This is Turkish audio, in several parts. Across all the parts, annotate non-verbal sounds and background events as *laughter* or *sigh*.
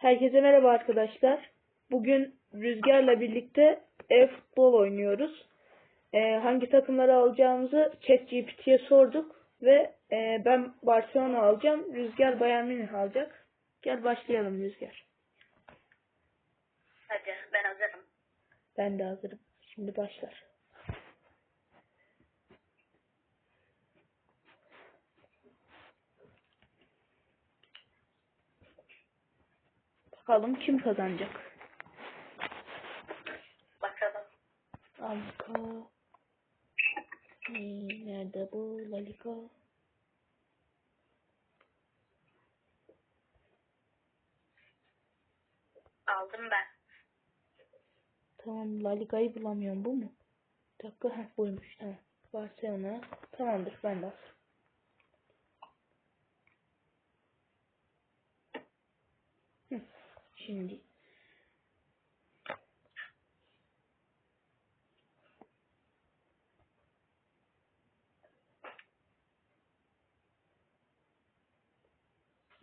Herkese merhaba arkadaşlar. Bugün Rüzgar'la birlikte e-futbol oynuyoruz. Ee, hangi takımları alacağımızı ChatGPT'ye sorduk ve e, ben Barcelona alacağım. Rüzgar Bayern Münih alacak. Gel başlayalım Rüzgar. Hadi ben hazırım. Ben de hazırım. Şimdi başlar. Bakalım kim kazanacak? Bakalım. Alka. Ee, nerede bu? La Liga. Aldım ben. Tamam La Liga'yı bulamıyorum. Bu mu? Bir dakika. Heh, buymuş. Tamam. Barcelona. Tamamdır. Ben de hazırım. Hı, Şimdi.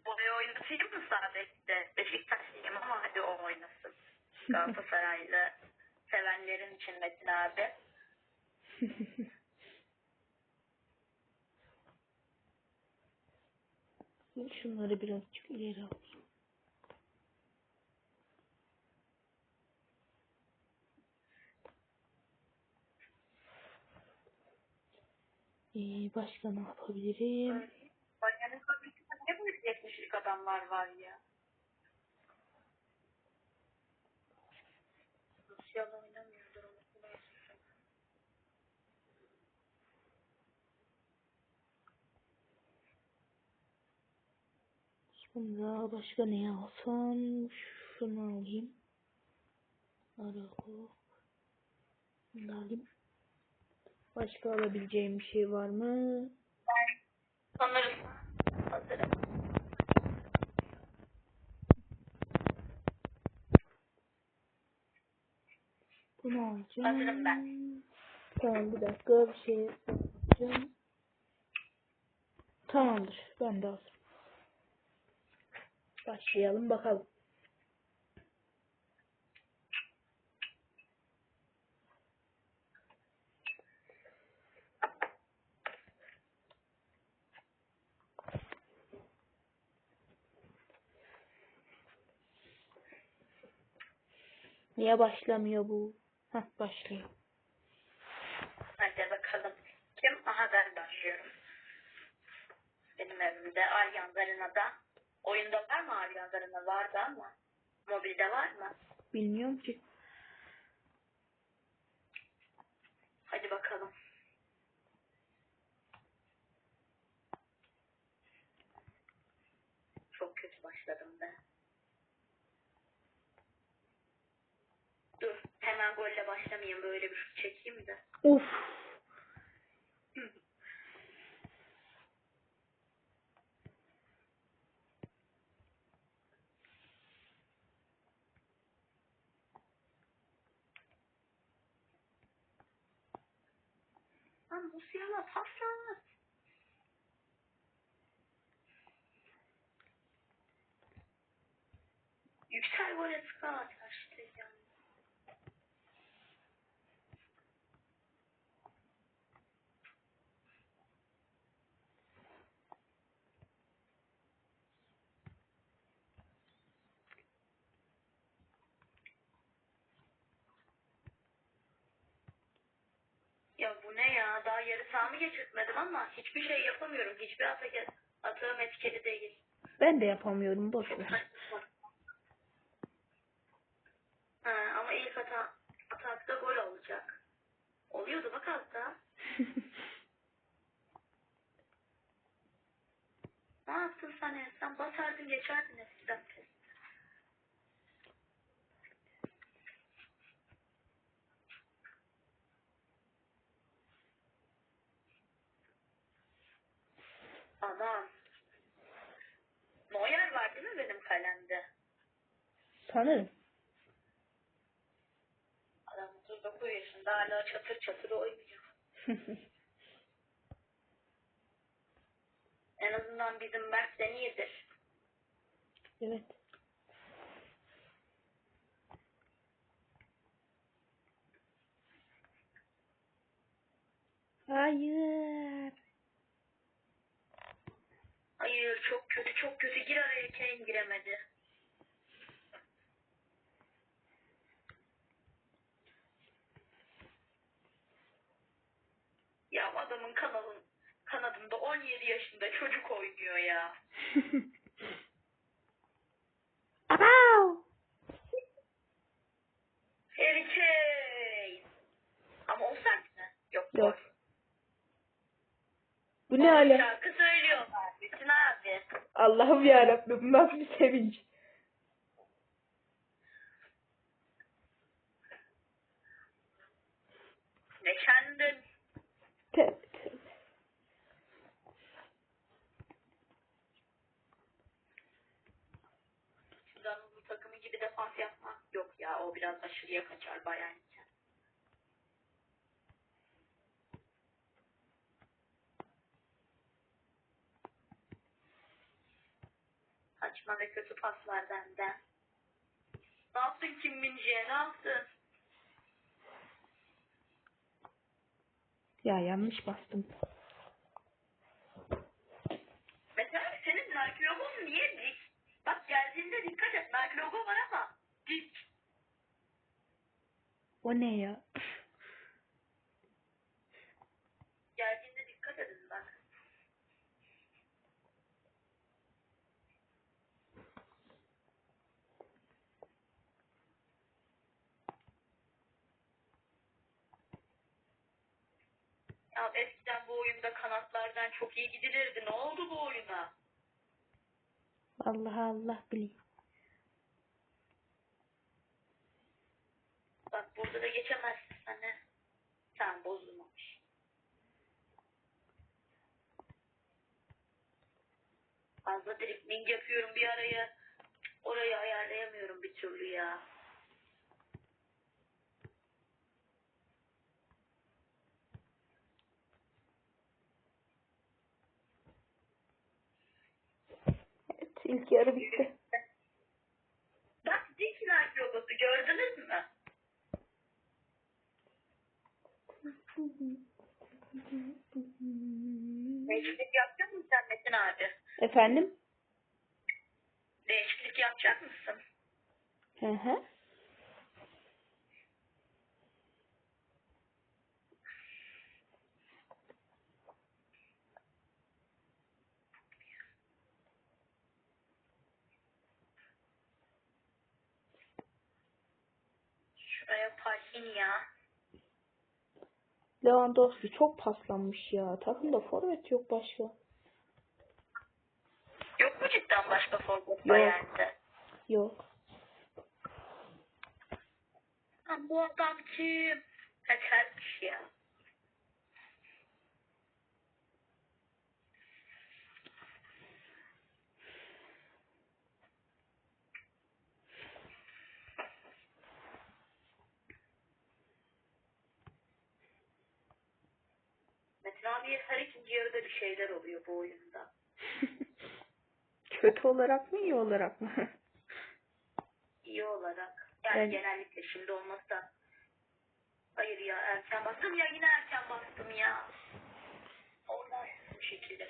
Buraya oynatayım mı sadece? Beşiktaşlıyım ama hadi o oynasın. *laughs* Galatasaraylı sevenlerin için Metin abi. Şunları birazcık ileri alayım. Ee, başka ne yapabilirim? Bayern'in kadrosunda ne böyle 70'lik adamlar var ya? Rusya'da oynamıyordur onu lazım. Sonra başka ne alsam? Şunu alayım. Arako. Bunu alayım. Başka alabileceğim bir şey var mı? Sanırım hazırım. Bunu alacağım. Hazırım ben. Tamam bir dakika bir şey alacağım. Tamamdır. Ben de hazırım. Başlayalım bakalım. Niye başlamıyor bu? Heh başlıyor. Hadi bakalım. Kim? Aha ben başlıyorum. Benim evimde Allianz Arena'da. Oyunda var mı Allianz Arena? Vardı ama. Mobilde var mı? Bilmiyorum ki. Hadi bakalım. Çok kötü başladım ben. Dur hemen golle başlamayayım böyle bir şut çekeyim de. Uf. Lan Musiala paslat. Yüksel gole tıka ataştı ya. Ya bu ne ya? Daha yarı sahamı geçirtmedim ama hiçbir şey yapamıyorum. Hiçbir atak atağım etkili değil. Ben de yapamıyorum. Boş ver. Ha, ama ilk ata atakta gol olacak. Oluyordu bak hatta. *laughs* Ne yaptın sen? Sen basardın geçerdin tanırım. Adam 39 yaşında hala çatır çatır oynuyor. *laughs* en azından bizim Mert de iyidir. Evet. Hayır. Hayır çok kötü çok kötü gir araya Kane giremedi. Adamın kanalın kanadında 17 yaşında çocuk oynuyor ya. *laughs* Abav. Harry Kane. Ama o sert mi? Yok. Yok. Bu ne Onun ala? Şarkı söylüyorlar. Bütün abi. Allah'ım yarabbim nasıl bir sevinç. Aşırıya kaçar Bayern için. Saçma ve kötü paslar benden. Ne yaptın Kim Min-jae? Ne yaptın? Ya yanlış bastım. Mesela senin Nike logon niye dik? Bak geldiğinde dikkat et. Nike logo var ama dik. O ne ya? Geldiğinde dikkat edin bak. Ya eskiden bu oyunda kanatlardan çok iyi gidilirdi. Ne oldu bu oyuna? Allah Allah bileyim. Bak burada da geçemezsin sana. Tamam bozulmamış. Fazla dribling yapıyorum bir araya. Orayı ayarlayamıyorum bir türlü ya. Evet ilk yarı bitti. Bak Nike logosu gördünüz mü? Değişiklik yapacak mısın sen Metin abi? Efendim? Değişiklik yapacak mısın? Hı hı. Şuraya parkin ya. Lewandowski çok paslanmış ya. Takımda forvet yok başka. Yok mu cidden başka forvet. Bayern'de? Yok. Bu adam kim? Kaçarmış ya. Abi her ikinci yarıda bir şeyler oluyor bu oyunda. *laughs* Kötü olarak mı iyi olarak mı? *laughs* İyi olarak. Yani Ben- genellikle şimdi olmazsa. Hayır ya erken bastım ya yine erken bastım ya. Ondan bu şekilde.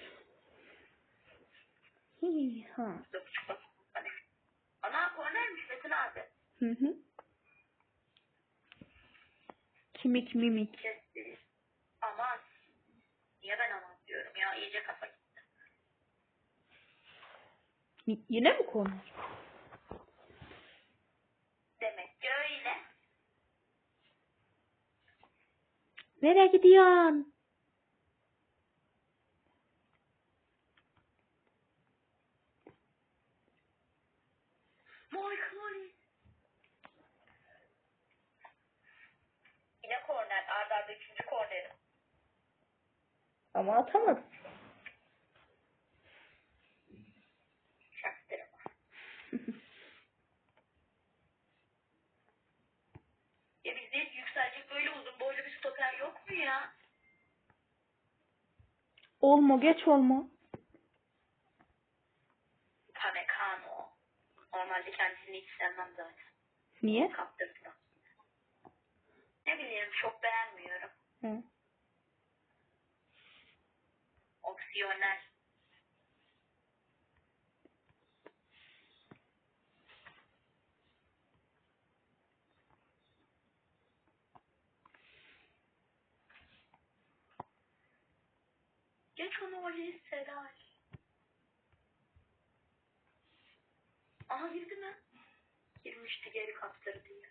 Hii, ha. Ana kornermiş Metin abi. Hı hı. Kimik mimik. Kesti. Aman. Niye ben aman diyorum ya iyice kafa gitti. Y- yine mi konu? Demek ki öyle. Nereye gidiyorsun? Yine korner. Arda arda üçüncü kornerim. Ama atamadım. geç olma. Pamekano. Normalde kendisini hiç sevmem zaten. Niye? Kaptırdım. Ne bileyim çok beğenmiyorum. Hı. Opsiyonel. Oraya Seray. Aha girdi mi? Girmişti geri kaptırdı diye.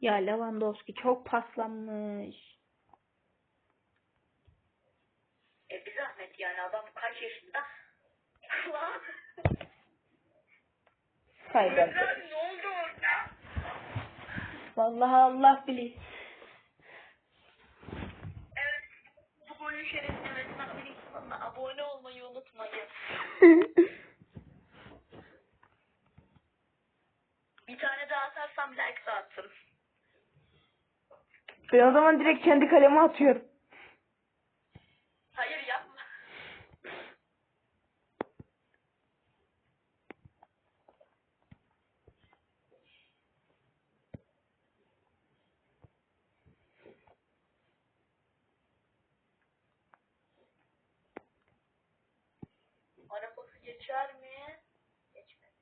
Ya Lewandowski çok paslanmış. E bir zahmet yani adam kaç yaşında? Güzel, ne oldu orada? Vallahi Allah bilir. Evet. Bu golün şerefine ve Snapchat'in kanalına abone olmayı unutmayın. *laughs* Bir tane daha atarsam like de atın. Ben o zaman direkt kendi kaleme atıyorum. Geçer mi? Geçmez.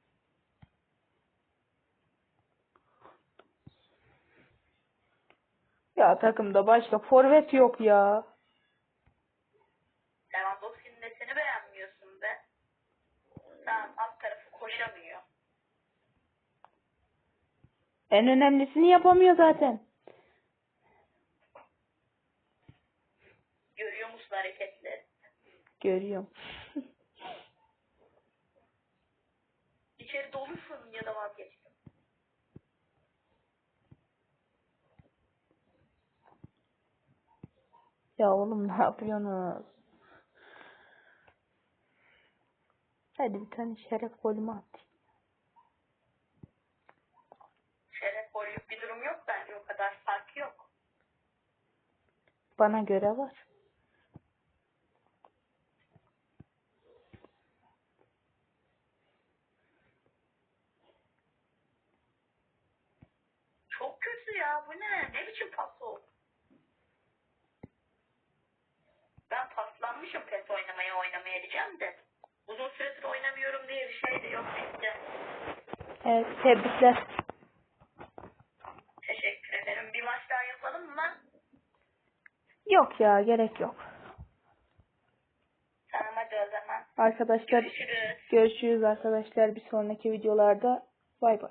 Ya takımda başka forvet yok ya. Lewandowski'nin nesini beğenmiyorsun be. Sen alt tarafı koşamıyor. En önemlisini yapamıyor zaten. Görüyor musun hareketleri? Görüyorum. İçeri dolusun ya da vazgeçtim. Ya oğlum ne yapıyorsunuz? Hadi bir tane şeref golümü at. Şeref gollük bir durum yok bence o kadar fark yok. Bana göre var. Çok kötü ya bu ne? Ne biçim pas o? Ben paslanmışım pes oynamaya oynamaya diyeceğim de. Uzun süredir oynamıyorum diye bir şey de yok bizde. Evet tebrikler. Teşekkür ederim. Bir maç daha yapalım mı? Yok ya gerek yok. Tamam hadi o zaman. Arkadaşlar Görüşürüz. görüşürüz arkadaşlar bir sonraki videolarda. Bay bay.